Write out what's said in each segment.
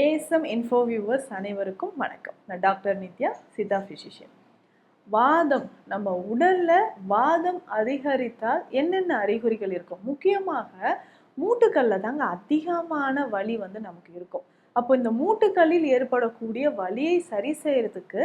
ASM info viewers அனைவருக்கும் வணக்கம். நான் டாக்டர் நித்யா சித்தா ஃபிசிஷியன் வாதம். நம்ம உடலில் வாதம் அதிகரித்தால் என்னென்ன அறிகுறிகள் இருக்கும்? முக்கியமாக மூட்டுக்கல்ல தாங்க அதிகமான வலி வந்து நமக்கு இருக்கும். அப்போ இந்த மூட்டுக்கல்லில் ஏற்படக்கூடிய வலியை சரி செய்யறதுக்கு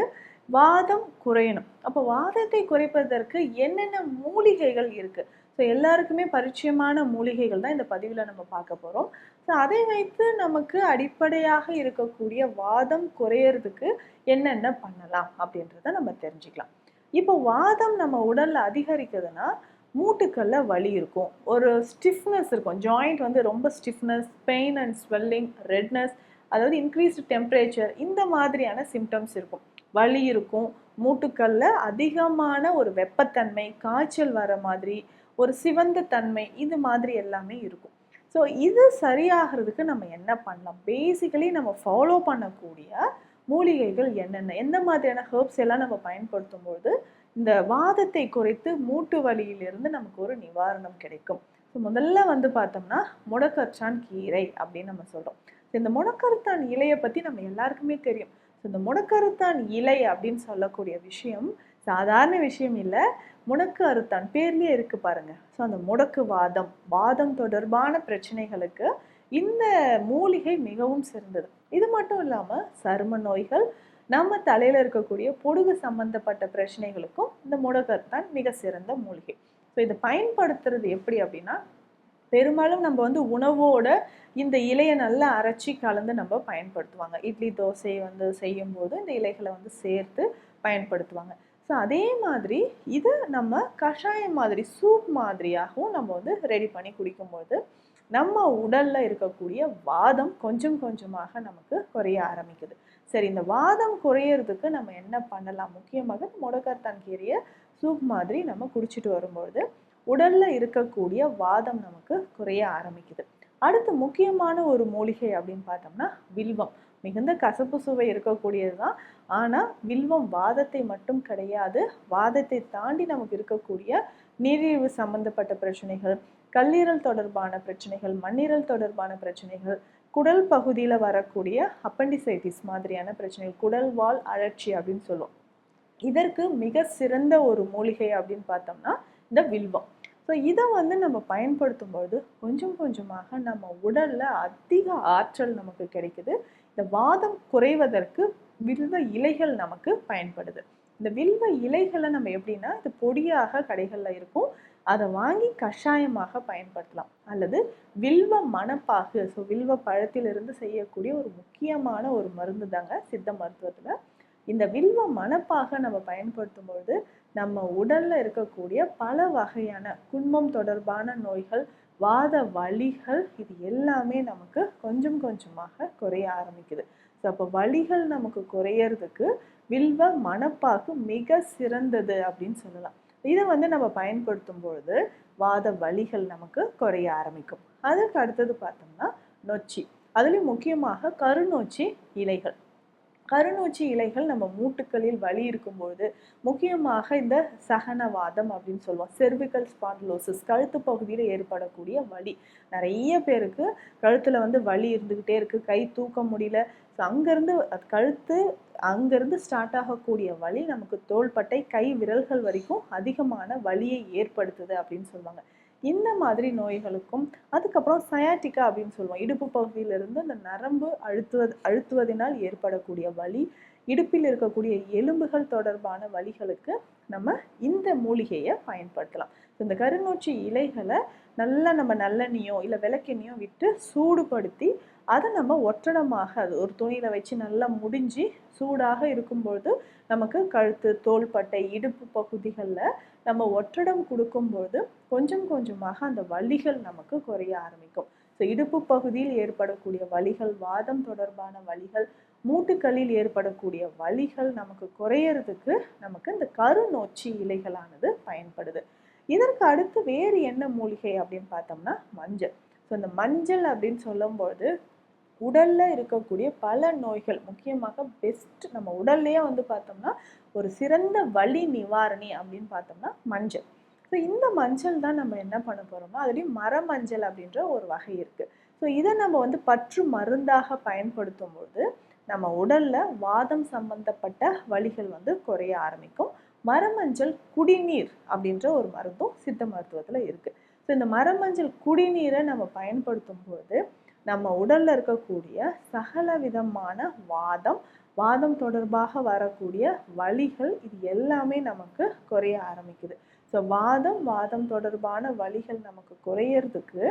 வாதம் குறையணும். அப்போ வாதத்தை குறைப்பதற்கு என்னென்ன மூலிகைகள் இருக்குது ஸோ எல்லாருக்குமே பரிச்சயமான மூலிகைகள் தான் இந்த பதிவில் நம்ம பார்க்க போகிறோம் ஸோ அதை வைத்து நமக்கு அடிப்படையாக இருக்கக்கூடிய வாதம் குறையறதுக்கு என்னென்ன பண்ணலாம் அப்படின்றத நம்ம தெரிஞ்சுக்கலாம். இப்போ வாதம் நம்ம உடலில் அதிகரிக்குதுன்னா மூட்டுக்கல்ல வலி இருக்கும். ஒரு ஸ்டிஃப்னஸ் இருக்கும். ஜாயிண்ட் வந்து ரொம்ப stiffness pain and swelling redness அதாவது இன்க்ரீஸ்டு டெம்பரேச்சர் இந்த மாதிரியான சிம்டம்ஸ் இருக்கும். வலி இருக்கும். மூட்டுக்கல்ல அதிகமான ஒரு வெப்பத்தன்மை காய்ச்சல் வர மாதிரி ஒரு சிவந்த தன்மை இது மாதிரி எல்லாமே இருக்கும். ஸோ இது சரியாகிறதுக்கு நம்ம என்ன பண்ணலாம்? பேசிக்கலி நம்ம ஃபாலோ பண்ணக்கூடிய மூலிகைகள் என்னென்ன? எந்த மாதிரியான ஹெர்ப்ஸ் எல்லாம் நம்ம பயன்படுத்தும் பொழுது இந்த வாதத்தை குறைத்து மூட்டு வலியிலிருந்து நமக்கு ஒரு நிவாரணம் கிடைக்கும். ஸோ முதல்ல வந்து பார்த்தோம்னா முடக்கற்றான் கீரை அப்படின்னு நம்ம சொல்கிறோம் இந்த முடக்கருத்தான் இலையை பற்றி நம்ம எல்லாருக்குமே தெரியும். ஸோ இந்த முடக்கருத்தான் இலை அப்படின்னு சொல்லக்கூடிய விஷயம் சாதாரண விஷயம் இல்லை. முடக்கு அறுத்தான். பேர்லேயே இருக்கு பாருங்க. ஸோ அந்த முடக்கு வாதம் வாதம் தொடர்பான பிரச்சனைகளுக்கு இந்த மூலிகை மிகவும் சிறந்தது. இது மட்டும் இல்லாமல் சரும நோய்கள் நம்ம தலையில் இருக்கக்கூடிய பொடுகு சம்பந்தப்பட்ட பிரச்சனைகளுக்கும் இந்த முடக்கத்தான் மிக சிறந்த மூலிகை. ஸோ இதை பயன்படுத்துறது எப்படி அப்படின்னா பெரும்பாலும் நம்ம வந்து உணவோட இந்த இலையை நல்லா அரைச்சி கலந்து நம்ம பயன்படுத்துவாங்க. இட்லி தோசை வந்து செய்யும்போது இந்த இலைகளை வந்து சேர்த்து பயன்படுத்துவாங்க. ஸோ அதே மாதிரி இதை நம்ம கஷாயம் மாதிரி சூப் மாதிரியாகவும் நம்ம வந்து ரெடி பண்ணி குடிக்கும்போது நம்ம உடலில் இருக்கக்கூடிய வாதம் கொஞ்சம் கொஞ்சமாக நமக்கு குறைய ஆரம்பிக்குது. சரி இந்த வாதம் குறையிறதுக்கு நம்ம என்ன பண்ணலாம்? முக்கியமாக முடக்கத்தான் கீரையை சூப் மாதிரி நம்ம குடிச்சிட்டு வரும்பொழுது உடலில் இருக்கக்கூடிய வாதம் நமக்கு குறைய ஆரம்பிக்குது. அடுத்து முக்கியமான ஒரு மூலிகை அப்படின்னு பார்த்தோம்னா வில்வம். மிகுந்த கசப்பு சுவை இருக்கக்கூடியது தான். ஆனால் வில்வம் வாதத்தை மட்டும் கிடையாது வாதத்தை தாண்டி நமக்கு இருக்கக்கூடிய நீரிழிவு சம்பந்தப்பட்ட பிரச்சனைகள் கல்லீரல் தொடர்பான பிரச்சனைகள் மண்ணீரல் தொடர்பான பிரச்சனைகள் குடல் பகுதியில் வரக்கூடிய அப்பண்டிசைட்டிஸ் மாதிரியான பிரச்சனைகள் குடல் வால் அழற்சி அப்படின்னு சொல்லுவோம். இதற்கு மிக சிறந்த ஒரு மூலிகை அப்படின்னு பார்த்தோம்னா இந்த வில்வம். ஸோ இதை வந்து நம்ம பயன்படுத்தும் பொழுது கொஞ்சம் கொஞ்சமாக நம்ம உடல்ல அதிக ஆற்றல் நமக்கு கிடைக்குது. இந்த வாதம் குறைவதற்கு வில்வ இலைகள் நமக்கு பயன்படுது. இந்த வில்வ இலைகளை நம்ம எப்படின்னா இது பொடியாக கடைகளில் இருக்கும். அதை வாங்கி கஷாயமாக பயன்படுத்தலாம். அல்லது வில்வ மணப்பாகு ஸோ வில்வ பழத்திலிருந்து செய்யக்கூடிய ஒரு முக்கியமான ஒரு மருந்து தாங்க சித்த மருத்துவத்தில். இந்த வில்வ மணப்பாக நம்ம பயன்படுத்தும் பொழுது நம்ம உடல்ல இருக்கக்கூடிய பல வகையான குன்மம் தொடர்பான நோய்கள் வாத வலிகள் இது எல்லாமே நமக்கு கொஞ்சம் கொஞ்சமாக குறைய ஆரம்பிக்குது. ஸோ அப்போ வலிகள் நமக்கு குறையறதுக்கு வில்வ மனப்பாக்கு மிக சிறந்தது அப்படின்னு சொல்லலாம். இதை வந்து நம்ம பயன்படுத்தும் பொழுது வாத வலிகள் நமக்கு குறைய ஆரம்பிக்கும். அதற்கு அடுத்தது பார்த்தோம்னா நொச்சி. அதுலேயும் முக்கியமாக கருநொச்சி இலைகள். கருநூச்சி இலைகள் நம்ம மூட்டுக்களில் வலி இருக்கும்பொழுது முக்கியமாக இந்த சகனவாதம் அப்படின்னு சொல்லுவோம். செர்விக்கல் ஸ்பாண்டிலோசிஸ் கழுத்து பகுதியில் ஏற்படக்கூடிய வலி. நிறைய பேருக்கு கழுத்தில் வந்து வலி இருந்துக்கிட்டே இருக்குது கை தூக்க முடியல. ஸோ அங்கேருந்து அது கழுத்து அங்கேருந்து ஸ்டார்ட் ஆகக்கூடிய வலி நமக்கு தோள்பட்டை கை விரல்கள் வரைக்கும் அதிகமான வலியை ஏற்படுத்துது அப்படின்னு சொல்லுவாங்க. இந்த மாதிரி நோய்களுக்கும் அதுக்கப்புறம் சயாட்டிக்கா அப்படின்னு சொல்லுவோம். இடுப்பு பகுதியிலிருந்து அந்த நரம்பு அழுத்துவது அழுத்துவதனால் ஏற்படக்கூடிய வலி இடுப்பில் இருக்கக்கூடிய எலும்புகள் தொடர்பான வலிகளுக்கு நம்ம இந்த மூலிகையை பயன்படுத்தலாம். இந்த கருநூச்சி இலைகளை நல்லா நம்ம நல்லெண்ணியோ இல்லை விளக்கெண்ணியோ விட்டு சூடுபடுத்தி அதை நம்ம ஒற்றடமாக அது ஒரு துணியில் வச்சு நல்லா முடிஞ்சு சூடாக இருக்கும்பொழுது நமக்கு கழுத்து தோள்பட்டை இடுப்பு பகுதிகளில் நம்ம ஒற்றடம் கொடுக்கும்போது கொஞ்சம் கொஞ்சமாக அந்த வலிகள் நமக்கு குறைய ஆரம்பிக்கும். ஸோ இடுப்பு பகுதியில் ஏற்படக்கூடிய வலிகள் வாதம் தொடர்பான வலிகள் மூட்டுக்களில் ஏற்படக்கூடிய வலிகள் நமக்கு குறையறதுக்கு நமக்கு இந்த கருநொச்சி இலைகளானது பயன்படுது. இதற்கு அடுத்து வேறு என்ன மூலிகை அப்படின்னு பார்த்தோம்னா மஞ்சள். ஸோ இந்த மஞ்சள் அப்படின்னு சொல்லும்பொழுது உடலில் இருக்கக்கூடிய பல நோய்கள் முக்கியமாக பெஸ்ட் நம்ம உடல்லையே வந்து பார்த்தோம்னா ஒரு சிறந்த வலி நிவாரணி அப்படின்னு பார்த்தோம்னா மஞ்சள். ஸோ இந்த மஞ்சள் தான் நம்ம என்ன பண்ண போகிறோமோ அதுலேயும் மர மஞ்சள் அப்படின்ற ஒரு வகை இருக்குது ஸோ இதை நம்ம வந்து பற்று மருந்தாக பயன்படுத்தும் போது நம்ம உடலில் வாதம் சம்பந்தப்பட்ட வலிகள் வந்து குறைய ஆரம்பிக்கும். மரமஞ்சள் குடிநீர் அப்படின்ற ஒரு மருந்தும் சித்த மருத்துவத்தில் இருக்குது ஸோ இந்த மரமஞ்சள் குடிநீரை நம்ம பயன்படுத்தும் போது நம்ம உடலில் இருக்கக்கூடிய சகல விதமான வாதம் வாதம் தொடர்பாக வரக்கூடிய வழிகள் இது எல்லாமே நமக்கு குறைய ஆரம்பிக்குது. ஸோ வாதம் வாதம் தொடர்பான வழிகள் நமக்கு குறையறதுக்கு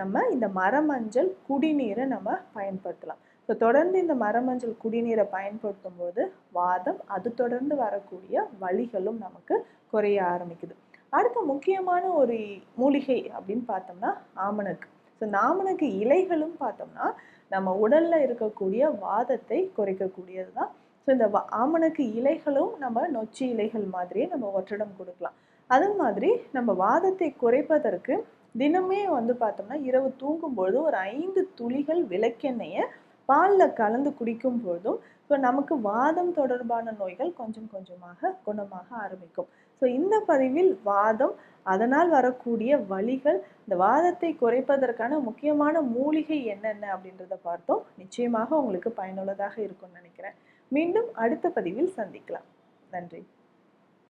நம்ம இந்த மரமஞ்சள் குடிநீரை நம்ம பயன்படுத்தலாம். ஸோ தொடர்ந்து இந்த மரமஞ்சள் குடிநீரை பயன்படுத்தும் போது வாதம் அது தொடர்ந்து வரக்கூடிய வழிகளும் நமக்கு குறைய ஆரம்பிக்குது. அடுத்த முக்கியமான ஒரு மூலிகை அப்படின்னு பார்த்தோம்னா ஆமணக்கு. ஸோ நாமனுக்கு இலைகளும் பார்த்தோம்னா நம்ம உடலில் இருக்கக்கூடிய வாதத்தை குறைக்கக்கூடியது தான் ஸோ இந்த வா- ஆமணக்கு இலைகளும் நம்ம நொச்சி இலைகள் மாதிரியே நம்ம ஒற்றடம் கொடுக்கலாம். அது மாதிரி நம்ம வாதத்தை குறைப்பதற்கு தினமே வந்து பார்த்தோம்னா இரவு தூங்கும்பொழுது ஒரு ஐந்து துளிகள் விளக்கெண்ணெயை பாலில் கலந்து குடிக்கும் பொழுதும் ஸோ நமக்கு வாதம் தொடர்பான நோய்கள் கொஞ்சம் கொஞ்சமாக குணமாக ஆரம்பிக்கும். ஸோ இந்த பதிவில் வாதம் அதனால் வரக்கூடிய வழிகள் இந்த வாதத்தை குறைப்பதற்கான முக்கியமான மூலிகை என்னென்ன அப்படின்றத பார்த்தோம். நிச்சயமாக உங்களுக்கு பயனுள்ளதாக இருக்கும்னு நினைக்கிறேன். மீண்டும் அடுத்த பதிவில் சந்திக்கலாம். நன்றி.